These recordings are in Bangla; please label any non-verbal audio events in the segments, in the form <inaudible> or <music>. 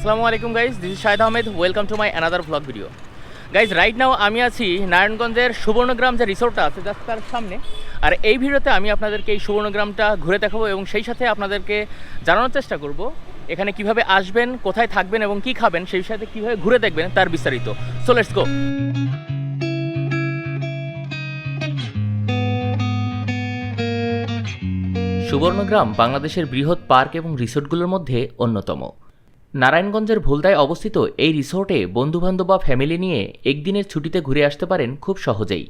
আসসালামু আলাইকুম guys this Shahed Ahmed welcome to my another vlog video guys right now আমি আছি নারায়ণগঞ্জের সুবর্ণগ্রাম যে রিসোর্টটা আছে জাস্ট তার সামনে। আর এই ভিডিওতে আমি আপনাদেরকে এই সুবর্ণগ্রামটা ঘুরে দেখাবো এবং সেই সাথে আপনাদেরকে জানানোর চেষ্টা করব এখানে কীভাবে আসবেন, কোথায় থাকবেন এবং কি খাবেন, সেই সাথে কীভাবে ঘুরে দেখবেন তার বিস্তারিত। সো লেটস গো সুবর্ণগ্রাম বাংলাদেশের বৃহৎ পার্ক এবং রিসোর্টগুলোর মধ্যে অন্যতম। নারায়ণগঞ্জের ভুলদায় অবস্থিত এই রিসোর্টে বন্ধুবান্ধব বা ফ্যামিলি নিয়ে একদিনের ছুটিতে ঘুরে আসতে পারেন খুব সহজেই।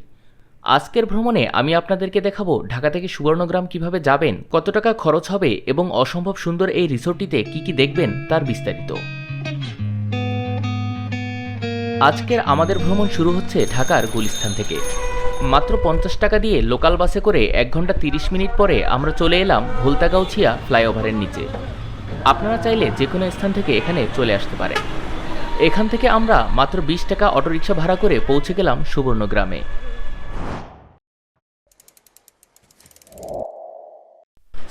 আজকের ভ্রমণে আমি আপনাদেরকে দেখাবো ঢাকা থেকে সুবর্ণগ্রাম কীভাবে যাবেন, কত টাকা খরচ হবে এবং অসম্ভব সুন্দর এই রিসোর্টটিতে কি কি দেখবেন তার বিস্তারিত। আজকের আমাদের ভ্রমণ শুরু হচ্ছে ঢাকার গুলিস্থান থেকে। মাত্র পঞ্চাশ টাকা দিয়ে লোকাল বাসে করে এক ঘণ্টা তিরিশ মিনিট পরে আমরা চলে এলাম ভুলতাগাউছিয়া ফ্লাইওভারের নিচে। আপনারা চাইলে যে কোনো স্থান থেকে এখানে চলে আসতে পারেন। এখান থেকে আমরা মাত্র বিশ টাকা অটোরিকশা ভাড়া করে পৌঁছে গেলাম সুবর্ণগ্রামে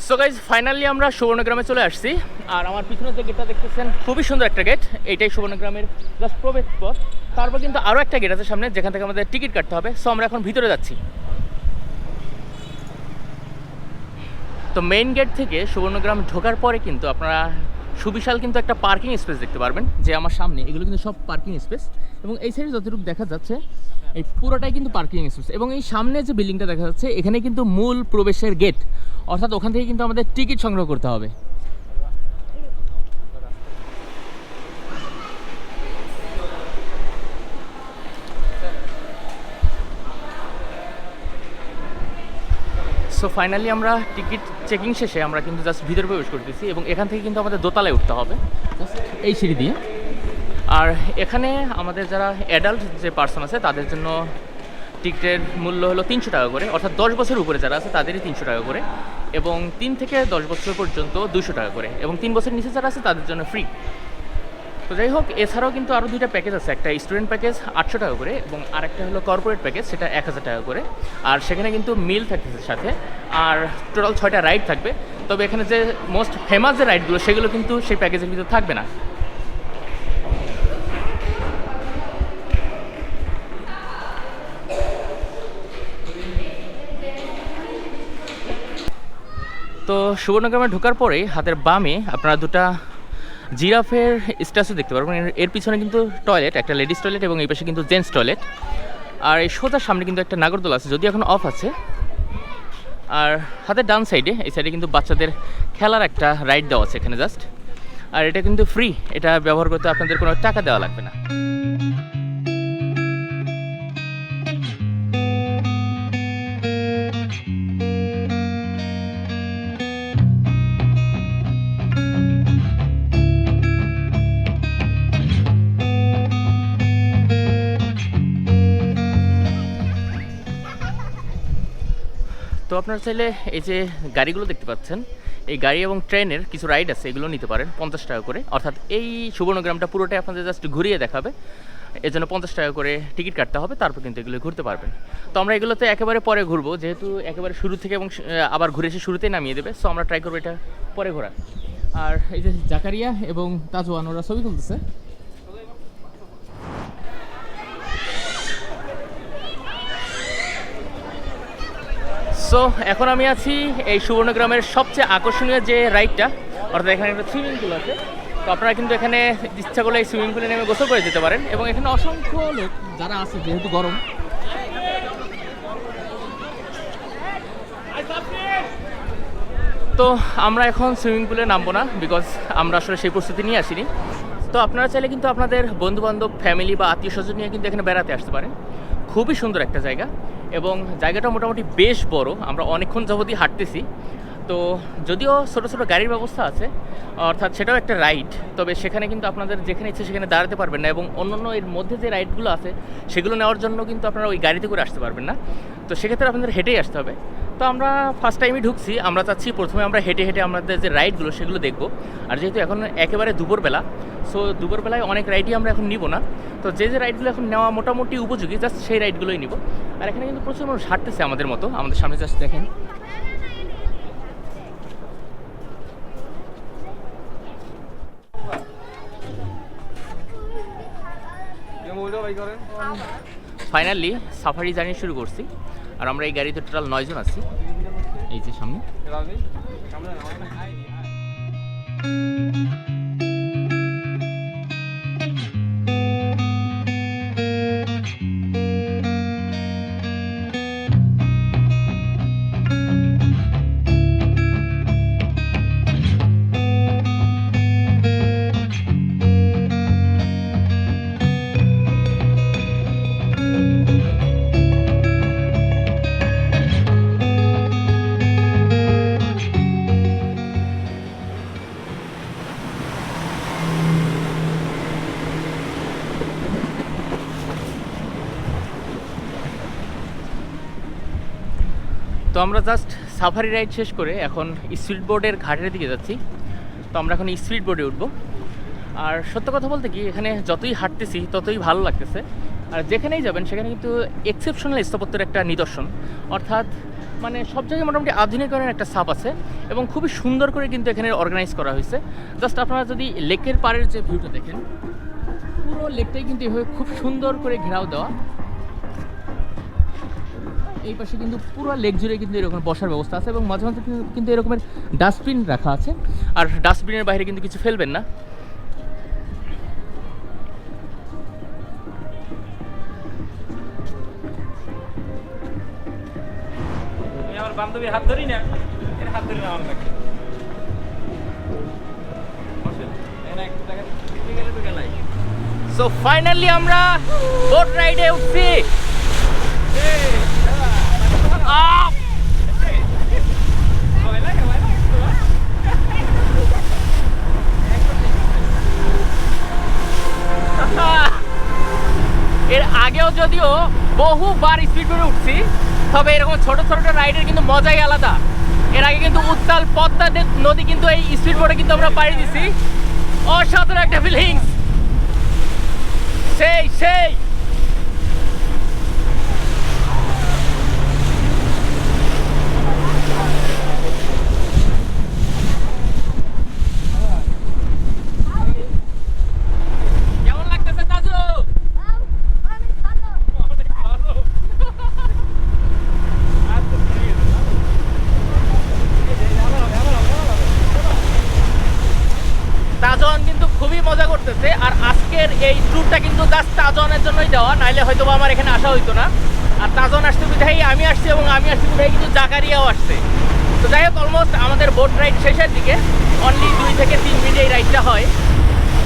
সো গাইজ ফাইনালি আমরা সুবর্ণগ্রামে চলে আসছি। আর আমার পিছনে যে গেটটা দেখতেছেন, খুবই সুন্দর একটা গেট এইটাই সুবর্ণগ্রামের জাস্ট প্রবেশ পথ। তারপর কিন্তু আরও একটা গেট আছে সামনে, যেখান থেকে আমাদের টিকিট কাটতে হবে। সো আমরা এখন ভিতরে যাচ্ছি। তো মেইন গেট থেকে সুবর্ণগ্রাম ঢোকার পরে কিন্তু আপনারা সুবিশাল কিন্তু একটা পার্কিং স্পেস দেখতে পারবেন, যে আমার সামনে, এগুলো কিন্তু সব পার্কিং স্পেস এবং এই সাইডে যতটুকু দেখা যাচ্ছে, এই পুরোটাই কিন্তু পার্কিং স্পেস এবং এই সামনে যে বিল্ডিংটা দেখা যাচ্ছে, এখানে কিন্তু মূল প্রবেশের গেট অর্থাৎ ওখান থেকে কিন্তু আমাদের টিকিট সংগ্রহ করতে হবে। সো ফাইনালি আমরা টিকিট চেকিং শেষে আমরা কিন্তু জাস্ট ভিতরে প্রবেশ করতেছি এবং এখান থেকে কিন্তু আমাদের দোতলায় উঠতে হবে। এই সিঁড়ি দিয়ে? আর এখানে আমাদের যারা অ্যাডাল্ট যে পার্সন আছে তাদের জন্য টিকিটের মূল্য হলো তিনশো টাকা করে। অর্থাৎ দশ বছর উপরে যারা আছে তাদেরই তিনশো টাকা করে এবং তিন থেকে দশ বছর পর্যন্ত দুশো টাকা করে। এবং তিন বছর নিচে যারা আছে তাদের জন্য ফ্রি তো যাই হোক, এছাড়াও কিন্তু আরও দুইটা প্যাকেজ আছে। একটা স্টুডেন্ট প্যাকেজ আটশো টাকা করে এবং আরেকটা হলো কর্পোরেট প্যাকেজ সেটা এক হাজার টাকা করে। আর সেখানে কিন্তু মিল থাকতেছে সাথে। আর টোটাল ছয়টা রাইড থাকবে। তবে এখানে যে মোস্ট ফেমাস যে রাইডগুলো সেগুলো কিন্তু সেই প্যাকেজের ভিতরে থাকবে না। তো সুবর্ণগ্রামে ঢোকার পরে হাতের বামে আপনারা দুটা জিরাফের স্ট্যাচু দেখতে পারবেন এর- এর পিছনে কিন্তু টয়লেট একটা লেডিস টয়লেট এবং এই পাশে কিন্তু জেন্টস টয়লেট আর এই সোজার সামনে কিন্তু একটা নাগরদোলা আছে যদি এখন অফ আছে। আর হাতের ডান সাইডে এই সাইডে কিন্তু বাচ্চাদের খেলার একটা রাইড দেওয়া আছে এখানে জাস্ট আর এটা কিন্তু ফ্রি এটা ব্যবহার করতে আপনাদের কোনো টাকা দেওয়া লাগবে না। আপনারা চাইলে এই যে গাড়িগুলো দেখতে পাচ্ছেন, এই গাড়ি এবং ট্রেনের কিছু রাইড আছে, এগুলো নিতে পারেন পঞ্চাশ টাকা করে। অর্থাৎ এই সুবর্ণগ্রামটা পুরোটাই আপনাদের জাস্ট ঘুরিয়ে দেখাবে। এর জন্য পঞ্চাশ টাকা করে টিকিট কাটতে হবে, তারপর কিন্তু এগুলো ঘুরতে পারবেন। তো আমরা এগুলোতে একেবারে পরে ঘুরবো, যেহেতু একেবারে শুরু থেকে এবং আবার ঘুরে এসে শুরুতেই নামিয়ে দেবে সো আমরা ট্রাই করব এটা পরে ঘোরার। আর এই যে জাকারিয়া এবং তাজওয়ান, ওরা ছবি তুলতেছে। সো এখন আমি আছি এই সুবর্ণগ্রামের সবচেয়ে আকর্ষণীয় যে রাইডটা, অর্থাৎ এখানে একটা সুইমিং পুল আছে। তো আপনারা কিন্তু এখানে ইচ্ছা করলে এই সুইমিং পুলে নেমে গোসল করে যেতে পারেন এবং এখানে অসংখ্য লোক যারা আছে, যেহেতু গরম। তো আমরা এখন সুইমিং পুলে নামবো না বিকজ আমরা আসলে সেই প্রস্তুতি নিয়ে আসিনি। তো আপনারা চাইলে কিন্তু আপনাদের বন্ধুবান্ধব ফ্যামিলি বা আত্মীয় স্বজন নিয়ে কিন্তু এখানে বেড়াতে আসতে পারেন। খুবই সুন্দর একটা জায়গা। এবং জায়গাটা মোটামুটি বেশ বড়, আমরা অনেকক্ষণ যাবতই হাঁটতেছি। তো যদিও ছোটো ছোটো গাড়ির ব্যবস্থা আছে, অর্থাৎ সেটাও একটা রাইড, তবে সেখানে কিন্তু আপনাদের যেখানে ইচ্ছে সেখানে দাঁড়াতে পারবেন না এবং অন্যান্য এর মধ্যে যে রাইডগুলো আছে, সেগুলো নেওয়ার জন্য কিন্তু আপনারা ওই গাড়িতে করে আসতে পারবেন না। তো সেক্ষেত্রে আপনাদের হেঁটেই আসতে হবে। তো আমরা ফার্স্ট টাইমই ঢুকছি, আমরা চাচ্ছি প্রথমে আমরা হেঁটে হেঁটে আমাদের যে রাইডগুলো, সেগুলো দেখব। আর যেহেতু এখন একেবারে দুপুরবেলা সো দুপুরবেলায় অনেক রাইডই আমরা এখন নিব না। তো যে যে রাইডগুলো এখন নেওয়া মোটামুটি উপযোগী জাস্ট সেই রাইডগুলোই নিব। আর এখানে কিন্তু প্রচুর মানুষ হাঁটতেছে আমাদের মতো। আমাদের সামনে জাস্ট দেখেন। ফাইনালি সাফারি জার্নি শুরু করছি। আর আমরা এই গাড়িতে টোটাল নয়জন আছি। এই যে সামনে। তো আমরা জাস্ট সাফারি রাইড শেষ করে এখন স্পিড বোর্ডের ঘাটের দিকে যাচ্ছি। তো আমরা এখন স্পিড বোর্ডে উঠবো। আর সত্য কথা বলতে কি, এখানে যতই হাঁটতেছি, ততই ভালো লাগতেছে। আর যেখানেই যাবেন, সেখানে কিন্তু এক্সেপশনাল স্থাপত্যের একটা নিদর্শন। অর্থাৎ মানে সব জায়গায় মোটামুটি আধুনিকরণের একটা ছাপ আছে এবং খুবই সুন্দর করে কিন্তু এখানে অর্গানাইজ করা হয়েছে। জাস্ট আপনারা যদি লেকের পাড়ের যে ভিউটা দেখেন, পুরো লেকটাই কিন্তু এভাবে খুব সুন্দর করে ঘেরাও দেওয়া। এই পাশে কিন্তু পুরো লেক জুড়ে কিন্তু এরকম বসার ব্যবস্থা আছে এবং মাঝে মাঝে কিন্তু- এরকমের ডাস্টবিন রাখা আছে। আর ডাস্টবিনের বাইরে কিন্তু কিছু ফেলবেন না। হাত ধরি না এর হাত ধরি আমার সো ফাইনালি আমরা বোট রাইডে উঠছি আহ! ভয় লাগে ভয় লাগে তোমার? <laughs> এর আগেও যদিও বহুবার স্পিড করে উঠছি, তবে এরকম ছোট ছোট রাইডের কিন্তু মজাই আলাদা। এর আগে কিন্তু উত্তাল পদ্মা নদী কিন্তু এই স্পিড বোর্ডে কিন্তু আমরা পাড়ি দিছি। অসাধারণ একটা ফিলিংস সেই সেই কেমন লাগতেছে তাজু অনেক ভালো আচ্ছা ঠিক আছে এই যে, আবার হবে, আবার হবে, আবার হবে। তাজন কিন্তু খুবই মজা করতেছে আর আজকের এই ট্যুরটা কিন্তু জাস্ট তাজনের নাইলে হয়তো বা আমার এখানে আসা হইতো না। আর তাজন আসতে বিধাই আমি আসছি এবং আমি আসছি বিধাই কিন্তু জাকারিয়াও আসছে। তো যাই হোক অলমোস্ট আমাদের বোট রাইড শেষের দিকে অনলি দুই থেকে তিন মিনিট এই রাইডটা হয়।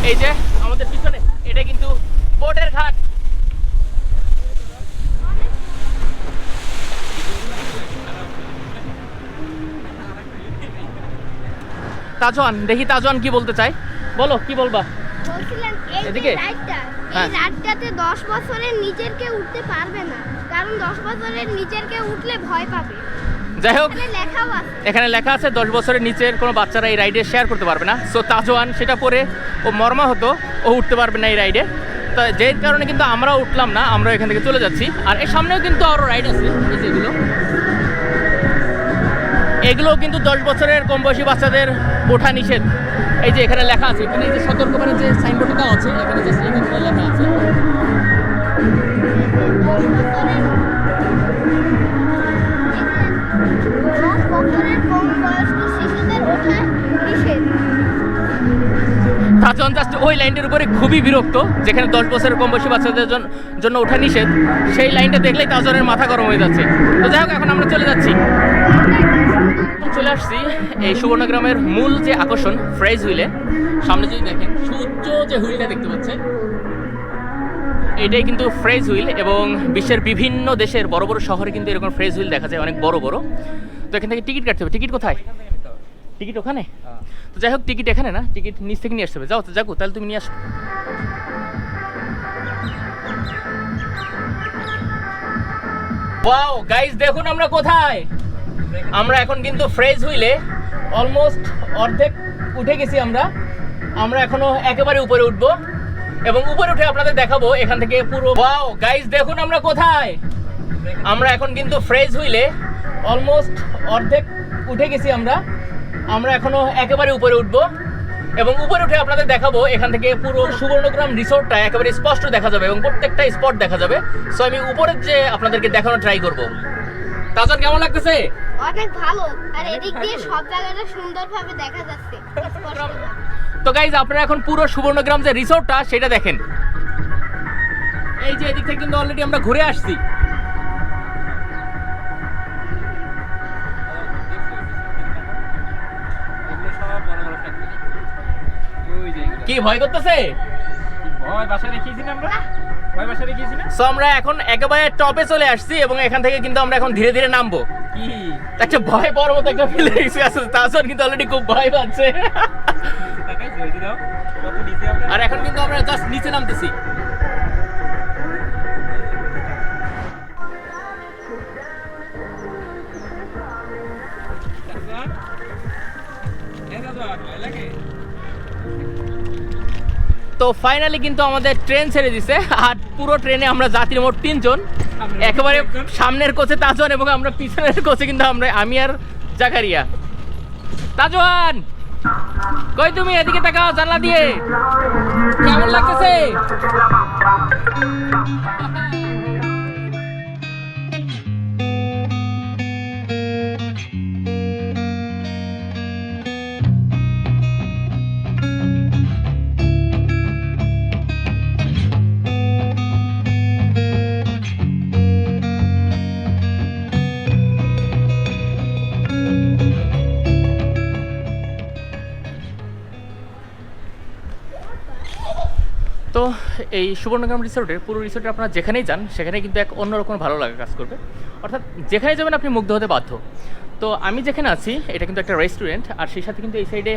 এই যে আমাদের পিছনে এটা কিন্তু বোটের ঘাট। তাজওয়ান দেখি তাজওয়ান কি বলতে চাই বলো কি বলবা? এদিকে? হ্যাঁ। এই রাইডটাতে দশ বছরের নিচের কেউ উঠতে পারবে না। কারণ দশ বছরের নিচের কেউ উঠলে ভয় পাবে। যাই হোক এখানে লেখা আছে দশ বছরের নিচের কোনো বাচ্চারা এই রাইডে শেয়ার করতে পারবে না। সো তাজওয়ান সেটা পরে ও মর্মা হতো ও উঠতে পারবে না এই রাইডে তো যে কারণে কিন্তু আমরাও উঠলাম না আমরা এখান থেকে চলে যাচ্ছি। আর এর সামনেও কিন্তু আরও রাইড আছে এই যে এগুলো। এগুলোও কিন্তু দশ বছরের কম বয়সী বাচ্চাদের ওঠা নিষেধ। এই যে এখানে লেখা আছে, এখানে যে সতর্ক করে যে সাইনবোর্ডটা আছে, এখানে যে এখানে লেখা আছে। তাজন জাস্ট ওই লাইনটার উপরে খুবই বিরক্ত, যেখানে দশ বছরের কম বয়সী বাচ্চাদের জন্য ওঠা নিষেধ। সেই লাইনটা দেখলেই তাজনের মাথা গরম হয়ে যাচ্ছে। তো যাই হোক, এখন আমরা চলে যাচ্ছি। আসছি এই সুবর্ণগ্রামের মূল যে আকর্ষণ, ফ্রেজ হুইলে। সামনে যদি দেখেন সুউচ্চ যে হুইলটা দেখতে পাচ্ছেন, এটাই কিন্তু ফ্রেজ হুইল এবং বিশ্বের বিভিন্ন দেশের বড় বড় শহরে কিন্তু এরকম ফ্রেজ হুইল দেখা যায়, অনেক বড় বড়। তো এখান থেকে টিকিট কাটতে হবে। টিকিট কোথায়? টিকিট ওখানে? তো যাই হোক, টিকিট এখানে না, টিকিট নিচ থেকে নিয়ে আসতে হবে। যাও তো, যাকো, তাহলে তুমি নিয়ে আসো। ওয়াও গাইস দেখুন আমরা কোথায়! আমরা এখন কিন্তু ফ্রেজ হুইলে অলমোস্ট অর্ধেক উঠে গেছি আমরা। আমরা এখনও একেবারে উপরে উঠবো এবং উপরে উঠে আপনাদের দেখাবো এখান থেকে পুরো। ওয়াও গাইজ দেখুন আমরা কোথায়। আমরা এখন কিন্তু ফ্রেজ হুইলে অলমোস্ট অর্ধেক উঠে গেছি আমরা। আমরা এখনও একেবারে উপরে উঠবো এবং উপরে উঠে আপনাদের দেখাবো এখান থেকে পুরো সুবর্ণগ্রাম রিসোর্টটা একেবারে স্পষ্ট দেখা যাবে এবং প্রত্যেকটা স্পট দেখা যাবে। সো আমি উপরের যে আপনাদেরকে দেখানো ট্রাই করব। তাজন কেমন লাগতেছে? অনেক ভালো। আর এদিক দিয়ে সব জায়গাটা সুন্দরভাবে দেখা যাচ্ছে। তো গাইজ আপনারা এখন পুরো সুবর্ণগ্রাম যে রিসোর্টটা সেটা দেখেন। এই যে এদিক থেকে কিন্তু অলরেডি আমরা ঘুরে আসছি। কি ভয় করতেছে? ভয় বাসা রেখেছি আমরা? ভয় বাসা রেখেছি না? সো আমরা এখন একেবারে টপে চলে আসছি এবং এখান থেকে কিন্তু আমরা এখন ধীরে ধীরে নামবো। একটা ভয় মতো একটা কিন্তু অলরেডি খুব ভয় পাচ্ছে। আর এখন কিন্তু আমরা জাস্ট নিচে নামতেছি? তো ফাইনালি কিন্তু আমাদের ট্রেন ছেড়ে দিছে, আর পুরো ট্রেনে আমরা যাত্রী মোট তিনজন। একেবারে সামনের কোচে তাজওয়ান এবং আমরা পিছনের কোচে কিন্তু আমরা, আমি আর জাকারিয়া। তাজওয়ান! কই তুমি? এদিকে তাকাও, জানলা দিয়ে। কেমন লাগতেছে? এই সুবর্ণগ্রাম রিসোর্টের পুরো রিসোর্টে আপনারা যেখানেই যান সেখানে কিন্তু এক অন্যরকম ভালো লাগা কাজ করবে। অর্থাৎ যেখানে যাবেন আপনি মুগ্ধ হতে বাধ্য। তো আমি যেখানে আছি, এটা কিন্তু একটা রেস্টুরেন্ট আর সেই সাথে কিন্তু এই সাইডে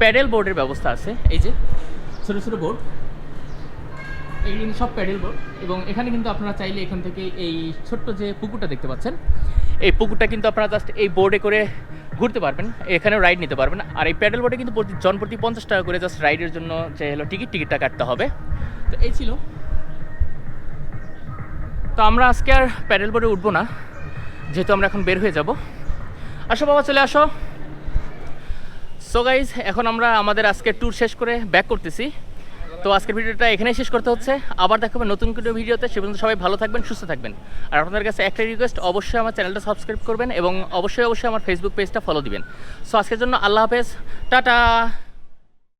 প্যাডেল বোর্ডের ব্যবস্থা আছে। এই যে, ছোটো ছোটো বোর্ড। এই কিন্তু সব প্যাডেল বোর্ড, এবং এখানে কিন্তু আপনারা চাইলে এখান থেকে এই ছোট্ট যে পুকুরটা দেখতে পাচ্ছেন, এই পুকুরটা কিন্তু আপনারা জাস্ট এই বোর্ডে করে ঘুরতে পারবেন, এখানেও রাইড নিতে পারবেন। আর এই প্যাডেল বোর্ডে কিন্তু প্রতি জন প্রতি পঞ্চাশ টাকা করে জাস্ট রাইডের জন্য যে হলো টিকিট টিকিটটা কাটতে হবে। তো এই ছিল। তো আমরা আজকে আর প্যাডেল বোর্ডে উঠবো না, যেহেতু আমরা এখন বের হয়ে যাব। আসো বাবা, চলে আসো। সো গাইজ এখন আমরা আমাদের আজকে ট্যুর শেষ করে ব্যাক করতেছি। তো আজকের ভিডিওটা এখানেই শেষ করতে হচ্ছে। আবার দেখাবে নতুন কোনো ভিডিওতে। সে পর্যন্ত সবাই ভালো থাকবেন, সুস্থ থাকবেন। আর আপনাদের কাছে একটা রিকোয়েস্ট অবশ্যই আমার চ্যানেলটা সাবস্ক্রাইব করবেন এবং অবশ্যই অবশ্যই আমার ফেসবুক পেজটা ফলো দিবেন। সো আজকের জন্য আল্লাহ হাফেজ। টাটা!